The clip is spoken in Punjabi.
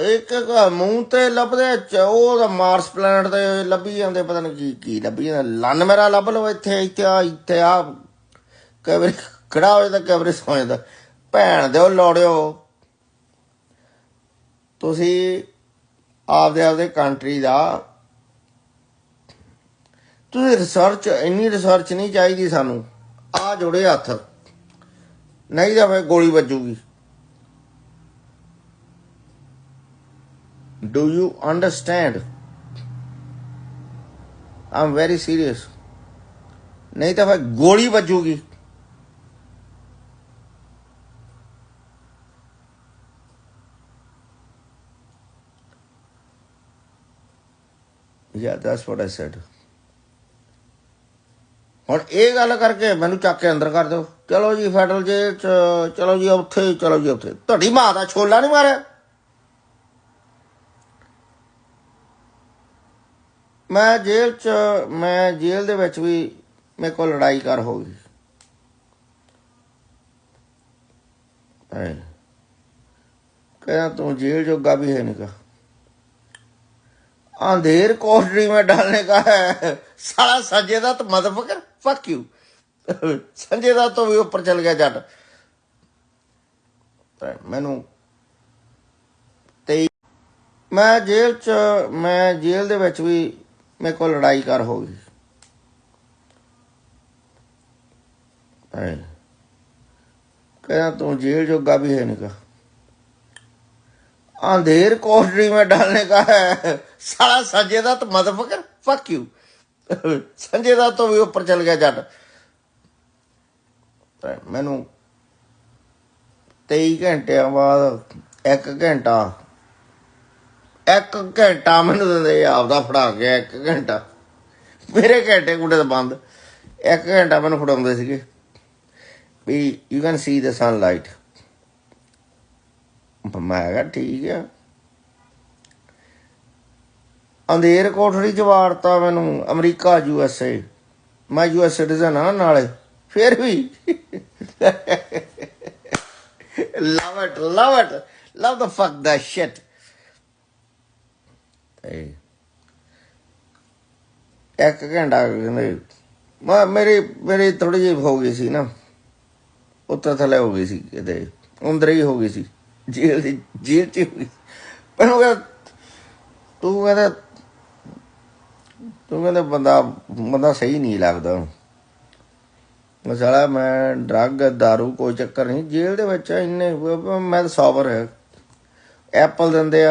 ਇੱਕ ਇੱਕ ਮੂੰਹ ਤੇ ਲੱਭਦੇ, ਚੋ ਉਹ ਮਾਰਸ ਪਲੈਨਟ ਤੇ ਲੱਭੀ ਜਾਂਦੇ, ਪਤਾ ਨਹੀਂ ਕੀ ਕੀ ਲੱਭੀ ਜਾਂਦਾ। ਲੰਨ ਮੇਰਾ ਲੱਭ ਲਓ ਇੱਥੇ ਇੱਥੇ ਆ ਇੱਥੇ ਆ। ਕੈਮਰੇ ਖੜਾ ਹੋ ਜਾਂਦਾ ਕੈਮਰੇ ਸੌ ਜਾਂਦਾ। ਭੈਣ ਦਿਓ, ਲੋੜਿਓ। ਤੁਸੀਂ ਆਪਦੇ ਆਪਦੇ ਕੰਟਰੀ ਦਾ। ਤੁਸੀਂ ਰਿਸਰਚ ਇੰਨੀ ਰਿਸਰਚ ਨਹੀਂ ਚਾਹੀਦੀ ਸਾਨੂੰ। ਆ ਜੋੜੇ ਹੱਥ। ਨਹੀਂ ਤਾਂ ਫੇ ਗੋਲੀ ਵੱਜੂਗੀ। Do you understand? I'm very serious. ਨਹੀਂ ਤਾਂ ਫਿਰ ਗੋਲੀ ਵੱਜੂਗੀ Yeah, that's what I said. ਹੁਣ ਇਹ ਗੱਲ ਕਰਕੇ ਮੈਨੂੰ ਚੱਕ ਕੇ ਅੰਦਰ ਕਰ ਦਿਓ ਚਲੋ ਜੀ ਫੈਡਰਲ ਜੇ ਚਲੋ ਜੀ ਉੱਥੇ ਚਲੋ ਜੀ ਉੱਥੇ ਤੁਹਾਡੀ ਮਾਂ ਦਾ ਛੋਲਾ ਨਹੀਂ ਮਾਰਿਆ ਮੈਂ ਜੇਲ੍ਹ ਚ ਮੈਂ ਜੇਲ੍ਹ ਦੇ ਵਿੱਚ ਵੀ ਮੇਰੇ ਕੋਲ ਲੜਾਈ ਕਰ ਹੋ ਗਈ ਐ ਕਹਿੰਦਾ ਤੂੰ जेल जोगा भी है नहीं अंधेर कोठरी में डालने का है साला Sanjay Dutt motherfucker fuck you Sanjay Dutt तो भी ऊपर चल गया जट ਤੇ ਮੈਨੂੰ ਤੇ ਮੈਂ ਜੇਲ੍ਹ ਚ ਮੈਂ ਜੇਲ੍ਹ ਦੇ ਵਿੱਚ ਵੀ ਮੇਰੇ ਕੋਲ ਲੜਾਈ ਕਰ ਹੋ ਗਈ ਐ ਕਹਿੰਦਾ ਤੂੰ जेल जोगा भी है नहीं अंधेर कोठरी में डालने का है साला Sanjay Dutt motherfucker fuck you Sanjay Dutt तो भी ऊपर चल गया जट ਤੇ ਮੈਨੂੰ 23 ਘੰਟਿਆਂ ਬਾਅਦ 1 ਘੰਟਾ ਇੱਕ ਘੰਟਾ ਮੈਨੂੰ ਦਿੰਦੇ ਆਪਦਾ ਫੜਾ ਕੇ, ਇੱਕ ਘੰਟਾ। ਮੇਰੇ ਘੰਟੇ ਕੁੰਡੇ ਤਾਂ ਬੰਦ। ਇੱਕ ਘੰਟਾ ਮੈਨੂੰ ਫੜਾਉਂਦੇ ਸੀਗੇ। ਵੀ you can see the sunlight ਮੈਂ ਕਿਹਾ ਠੀਕ ਆ। ਅੰਧੇਰ ਕੋਠੜੀ ਚ ਵਾਰਤਾ ਮੈਨੂੰ, ਅਮਰੀਕਾ ਯੂ ਐਸ ਏ ਮੈਂ ਯੂ ਐਸ ਸਿਟੀਜ਼ਨ ਆ ਨਾਲੇ, ਫਿਰ ਵੀ। Love it love it love the fuck the shit ਏ ਇੱਕ ਘੰਟਾ ਕਹਿੰਦੇ ਮੈਂ ਮੇਰੀ ਮੇਰੀ ਥੋੜੀ ਜਿਹੀ ਹੋ ਗਈ ਸੀ ਨਾ, ਉੱਤਰ ਥੱਲੇ ਹੋ ਗਈ ਸੀ ਕਿਤੇ ਅੰਦਰ ਹੀ ਹੋ ਗਈ ਸੀ, ਜੇਲ੍ਹ ਦੀ ਜੇਲ੍ਹ ਚ ਪਰ ਉਹ ਤੂੰ ਕਹਿੰਦਾ ਤੂੰ ਕਹਿੰਦਾ ਬੰਦਾ ਬੰਦਾ ਸਹੀ ਨਹੀਂ ਲੱਗਦਾ। ਮਸਾਲਾ ਮੈਂ ਡਰੱਗ दारू ਕੋਈ ਚੱਕਰ ਨਹੀਂ, ਜੇਲ੍ਹ ਦੇ ਵਿੱਚ ਇੰਨੇ, ਮੈਂ ਤਾਂ ਸੌਬਰ ਐਪਲ ਦਿੰਦੇ ਆ।